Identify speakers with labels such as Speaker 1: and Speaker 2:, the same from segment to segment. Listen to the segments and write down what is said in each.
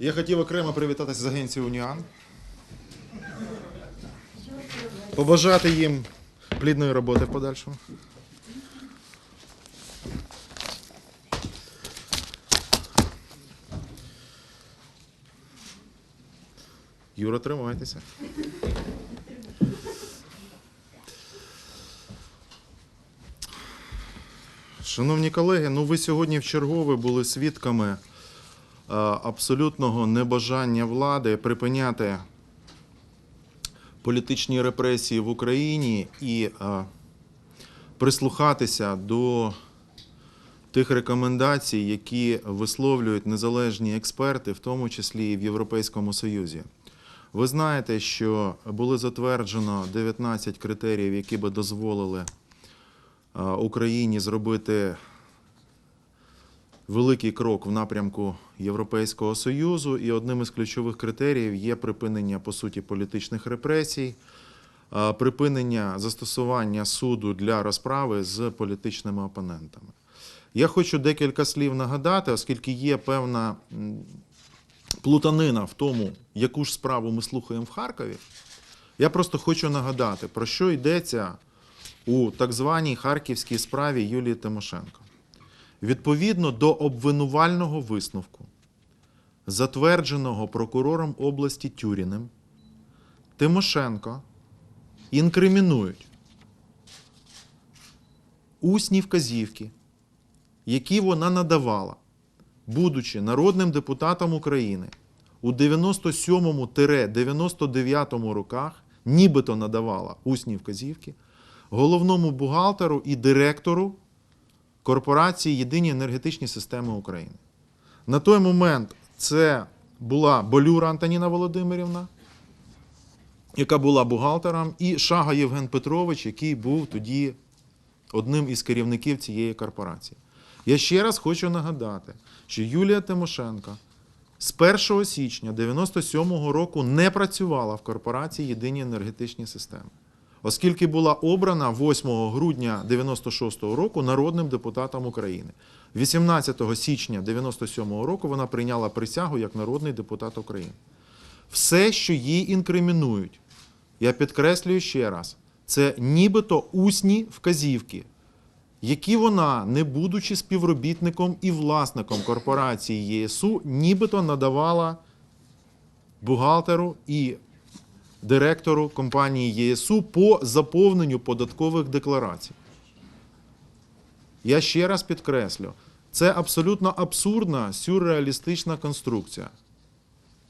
Speaker 1: Я хотів окремо привітатися з агенцією Уніан. Побажати їм плідної роботи в подальшому. Юра, тримайтеся. Шановні колеги, ну ви сьогодні в чергове були свідками абсолютного небажання влади припиняти політичні репресії в Україні і е, прислухатися до тих рекомендацій, які висловлюють незалежні експерти, в тому числі і в Європейському Союзі. Ви знаєте, що було затверджено 19 критеріїв, які би дозволили е, Україні зробити великий крок в напрямку Європейського Союзу, і одним із ключових критеріїв є припинення по суті політичних репресій, припинення застосування суду для розправи з політичними опонентами. Я хочу декілька слів нагадати, оскільки є певна плутанина в тому, яку ж справу ми слухаємо в Харкові. Я просто хочу нагадати, про що йдеться у так званій харківській справі Юлії Тимошенко. Відповідно до обвинувального висновку, затвердженого прокурором області Тюріним, Тимошенко інкримінують усні вказівки, які вона надавала, будучи народним депутатом України у 97-99 роках, нібито надавала усні вказівки головному бухгалтеру і директору корпорації Єдині енергетичні системи України. На той момент це була Болюра Антоніна Володимирівна, яка була бухгалтером, і Шага Євген Петрович, який був тоді одним із керівників цієї корпорації. Я ще раз хочу нагадати, що Юлія Тимошенко з 1 січня 97-го року не працювала в корпорації Єдині енергетичні системи, оскільки була обрана 8 грудня 96-го року народним депутатом України. 18 січня 97-го року вона прийняла присягу як народний депутат України. Все, що їй інкримінують, я підкреслюю ще раз, це нібито усні вказівки, які вона, не будучи співробітником і власником корпорації ЄСУ, нібито надавала бухгалтеру і директору компанії ЄСУ по заповненню податкових декларацій. Я ще раз підкреслю, це абсолютно абсурдна сюрреалістична конструкція.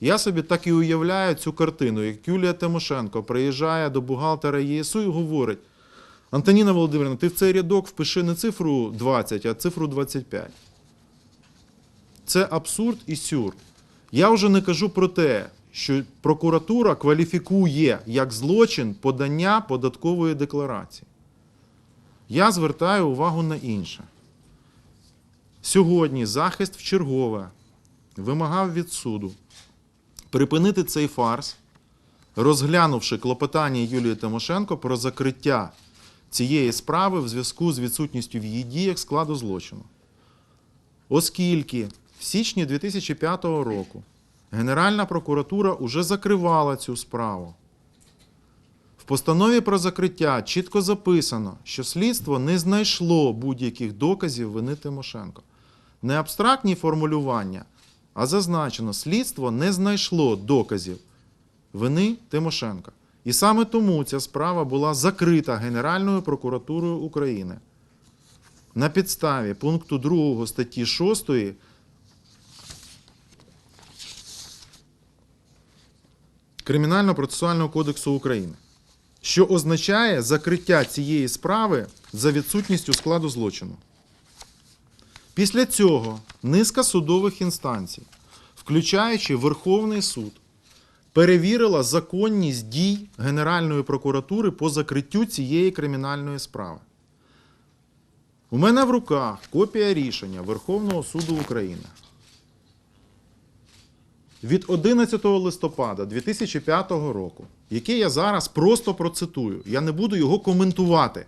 Speaker 1: Я собі так і уявляю цю картину, як Юлія Тимошенко приїжджає до бухгалтера ЄСУ і говорить: Антоніна Володимирівна, ти в цей рядок впиши не цифру 20, а цифру 25. Це абсурд і сюр. Я вже не кажу про те, що прокуратура кваліфікує як злочин подання податкової декларації. Я звертаю увагу на інше. Сьогодні захист в чергове вимагав від суду припинити цей фарс, розглянувши клопотання Юлії Тимошенко про закриття цієї справи в зв'язку з відсутністю в її діях складу злочину. Оскільки в січні 2005 року Генеральна прокуратура уже закривала цю справу. В постанові про закриття чітко записано, що слідство не знайшло будь-яких доказів вини Тимошенко. Не абстрактні формулювання, а зазначено, слідство не знайшло доказів вини Тимошенка. І саме тому ця справа була закрита Генеральною прокуратурою України на підставі пункту 2 статті 6 Кримінально-процесуального кодексу України, що означає закриття цієї справи за відсутністю складу злочину. Після цього низка судових інстанцій, включаючи Верховний суд, перевірила законність дій Генеральної прокуратури по закриттю цієї кримінальної справи. У мене в руках копія рішення Верховного суду України від 11 листопада 2005 року, яке я зараз просто процитую. Я не буду його коментувати.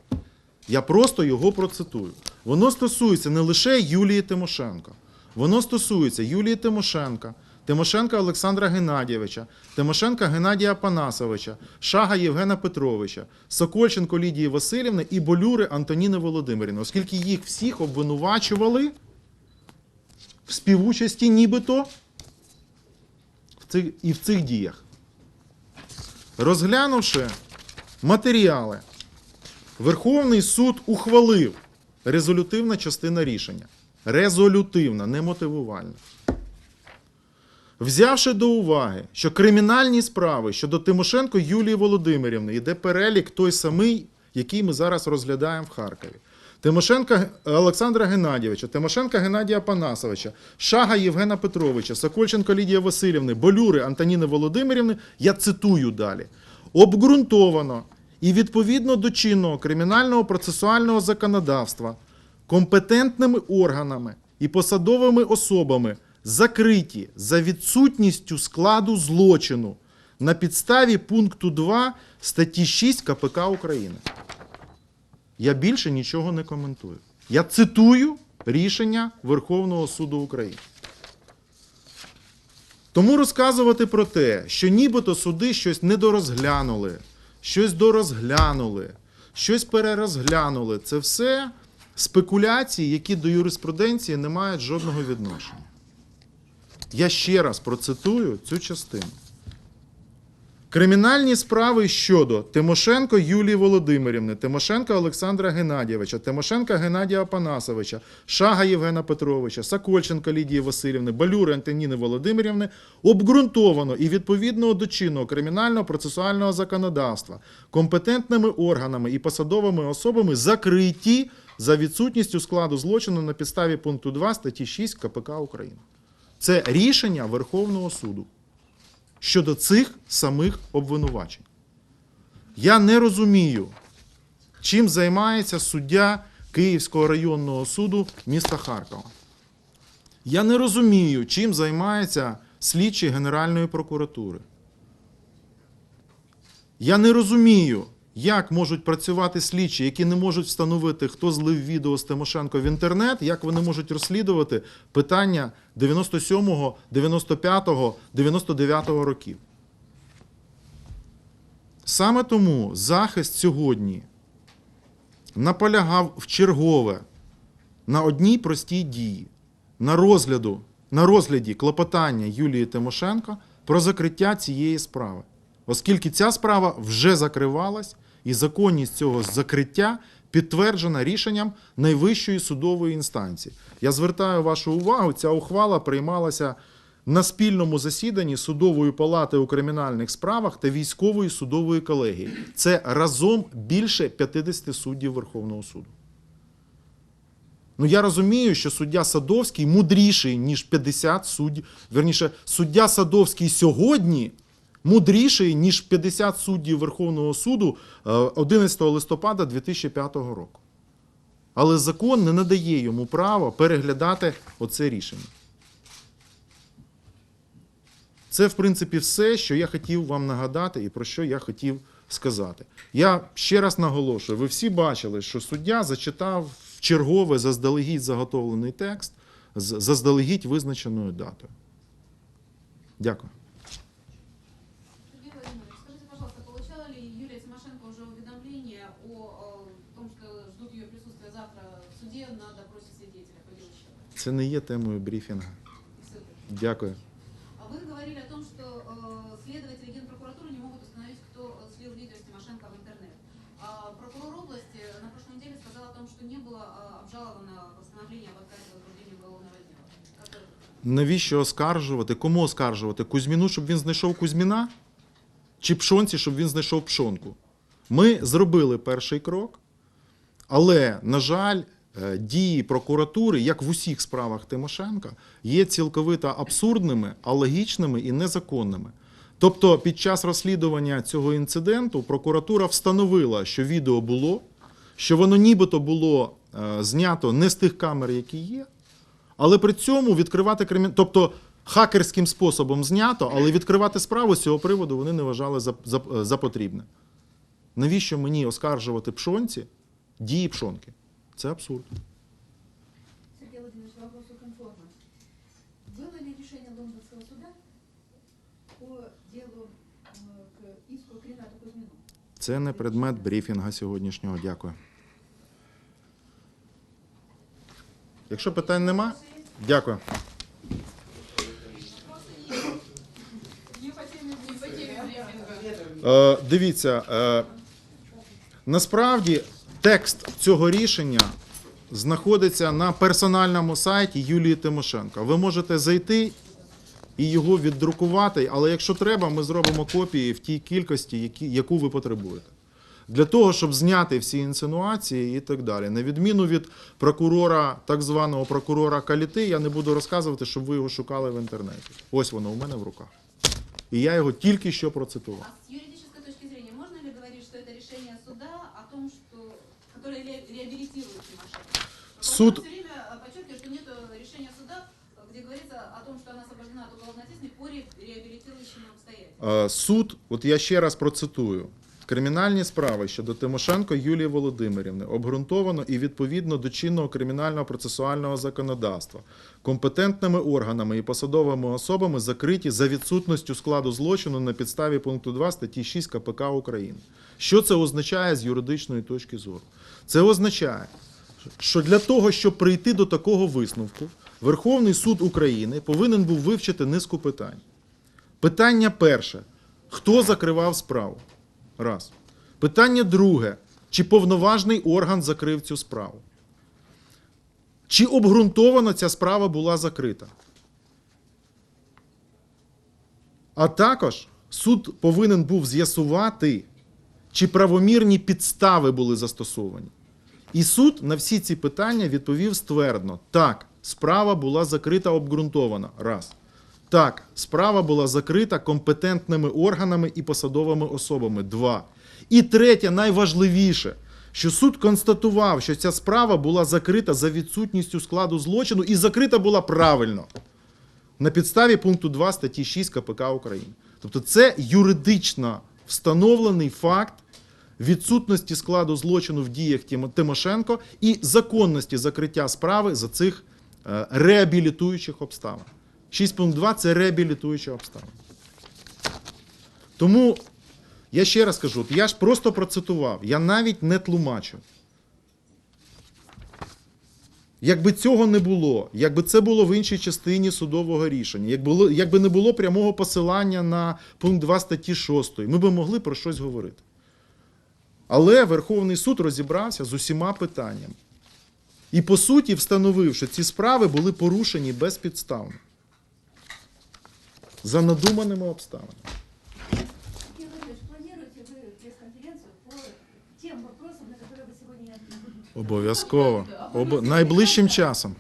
Speaker 1: Я просто його процитую. Воно стосується не лише Юлії Тимошенко. Воно стосується Юлії Тимошенка, Тимошенка Олександра Геннадійовича, Тимошенка Геннадія Панасовича, Шага Євгена Петровича, Сокольченко Лідії Васильівни і Болюри Антоніни Володимирівни, оскільки їх всіх обвинувачували в співучасті нібито цих, і в цих діях. Розглянувши матеріали, Верховний суд ухвалив резолютивна частина рішення. Резолютивна, не мотивувальна. Взявши до уваги, що кримінальні справи щодо Тимошенко Юлії Володимирівни йде перелік той самий, який ми зараз розглядаємо в Харкові. Тимошенка Олександра Геннадійовича, Тимошенка Геннадія Панасовича, Шага Євгена Петровича, Сокольченко Лідія Васильівни, Болюри Антоніни Володимирівни, я цитую далі. Обґрунтовано і відповідно до чинного кримінального процесуального законодавства компетентними органами і посадовими особами закриті за відсутністю складу злочину на підставі пункту 2 статті 6 КПК України. Я більше нічого не коментую. Я цитую рішення Верховного суду України. Тому розказувати про те, що нібито суди щось недорозглянули, щось дорозглянули, щось перерозглянули, це все спекуляції, які до юриспруденції не мають жодного відношення. Я ще раз процитую цю частину. Кримінальні справи щодо Тимошенко Юлії Володимирівни, Тимошенка Олександра Геннадійовича, Тимошенка Геннадія Панасовича, Шага Євгена Петровича, Сокольченка Лідії Васильівни, Балюри Антоніни Володимирівни обґрунтовано і відповідно до чинного кримінального процесуального законодавства компетентними органами і посадовими особами закриті за відсутністю складу злочину на підставі пункту 2 статті 6 КПК України. Це рішення Верховного суду щодо цих самих обвинувачень. Я не розумію, чим займається суддя Київського районного суду міста Харкова. Я не розумію, чим займається слідчий Генеральної прокуратури. Я не розумію, як можуть працювати слідчі, які не можуть встановити, хто злив відео з Тимошенко в інтернет, як вони можуть розслідувати питання 97-го, 95-го, 99-го років. Саме тому захист сьогодні наполягав в чергове на одній простій дії, на розгляду, на розгляді клопотання Юлії Тимошенко про закриття цієї справи, оскільки ця справа вже закривалась, і законність цього закриття підтверджена рішенням найвищої судової інстанції. Я звертаю вашу увагу, ця ухвала приймалася на спільному засіданні судової палати у кримінальних справах та військової судової колегії. Це разом більше 50 суддів Верховного суду. Ну я розумію, що суддя Садовський мудріший, ніж 50 суддів. Верніше, суддя Садовський сьогодні мудріший, ніж 50 суддів Верховного суду е, 11 листопада 2005 року. Але закон не надає йому права переглядати оце рішення. Це, в принципі, все, що я хотів вам нагадати і про що я хотів сказати. Я ще раз наголошую: ви всі бачили, що суддя зачитав чергове заздалегідь заготовлений текст з заздалегідь визначеною датою. Дякую. Це не є темою брифінгу.
Speaker 2: и ссылки?
Speaker 1: Дякую.
Speaker 2: А вы говорили о том, что э, следователи Генпрокуратуры не могут установить, кто э, слил видео с Тимошенко в интернет. А прокурор области на прошлой неделе сказал о том, что не было э, обжаловано постановление об отказе в возбуждении уголовного дела. Как вы
Speaker 1: Навіщо оскаржувати? Кому оскаржувати? Кузьміну, щоб він знайшов Кузьміна? Чи пшонці, щоб він знайшов пшонку? Ми зробили перший крок, але, на жаль, е, дії прокуратури, як в усіх справах Тимошенка, є цілковито абсурдними, алогічними і незаконними. Тобто, під час розслідування цього інциденту прокуратура встановила, що відео було, що воно нібито було е, знято не з тих камер, які є, але при цьому відкривати кримін... Тобто хакерським способом знято, але відкривати справу з цього приводу вони не вважали за, за, за потрібне. Навіщо мені оскаржувати пшонці дії пшонки? Це абсурд.
Speaker 3: Сергей Владимирович, вопрос о конформе. Было ли решение Лондонского суда по делу э, к иску к Ренату Кузьмину.
Speaker 1: Це не предмет брифінга сьогоднішнього. Дякую. Якщо питань нема, дякую. Е, дивіться, е, насправді текст цього рішення знаходиться на персональному сайті Юлії Тимошенко. Ви можете зайти і його віддрукувати, але якщо треба, ми зробимо копії в тій кількості, які, яку ви потребуєте. Для того, щоб зняти всі інсинуації і так далі. На відміну від прокурора, так званого прокурора Каліти, я не буду розказувати, щоб ви його шукали в інтернеті. Ось воно у мене в руках. І я його тільки що процитував. Е, Суд, от я ще раз процитую. Кримінальні справи щодо Тимошенко Юлії Володимирівни обґрунтовано і відповідно до чинного кримінального процесуального законодавства компетентними органами і посадовими особами закриті за відсутністю складу злочину на підставі пункту 2 статті 6 КПК України. Що це означає з юридичної точки зору? Це означає, що для того, щоб прийти до такого висновку, Верховний суд України повинен був вивчити низку питань. Питання перше: хто закривав справу? Раз. Питання друге: чи повноважний орган закрив цю справу? Чи обґрунтовано ця справа була закрита? А також суд повинен був з'ясувати, чи правомірні підстави були застосовані. І суд на всі ці питання відповів ствердно: так, справа була закрита обґрунтована. Раз. Так, справа була закрита компетентними органами і посадовими особами. Два. І третє, найважливіше, що суд констатував, що ця справа була закрита за відсутністю складу злочину і закрита була правильно на підставі пункту 2 статті 6 КПК України. Тобто це юридично встановлений факт відсутності складу злочину в діях Тимошенко і законності закриття справи за цих е, реабілітуючих обставин. 6.2 це реабілітуюча обставина. Тому я ще раз кажу, я ж просто процитував, я навіть не тлумачив. Якби цього не було, якби це було в іншій частині судового рішення, як було, якби не було прямого посилання на пункт 2 статті 6, ми би могли про щось говорити. Але Верховний суд розібрався з усіма питаннями. І по суті встановив, що ці справи були порушені безпідставно. За надуманими обставинами.
Speaker 3: Сергей Владимирович, планируете вы пресс-конференцию по тем вопросам, на которые вы сегодня не ответили?
Speaker 1: Обов'язково. Об... Найближчим часом.